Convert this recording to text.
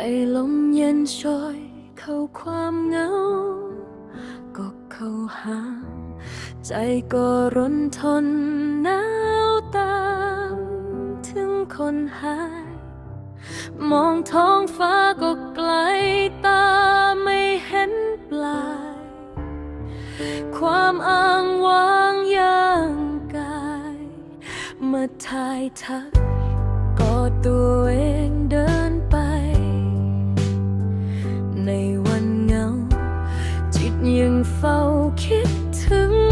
ให้ลมเย็นช่วยเข้าความเหงา ก็เข้าหา ใจก็ร้นทนหนาวตาม ถึงคนหาย มองท้องฟ้าก็ไกลตาไม่เห็นปลาย ความอ้างว้างย่างกาย มาทายทักกอดตัวเอง ยังเฝ้าคิดถึง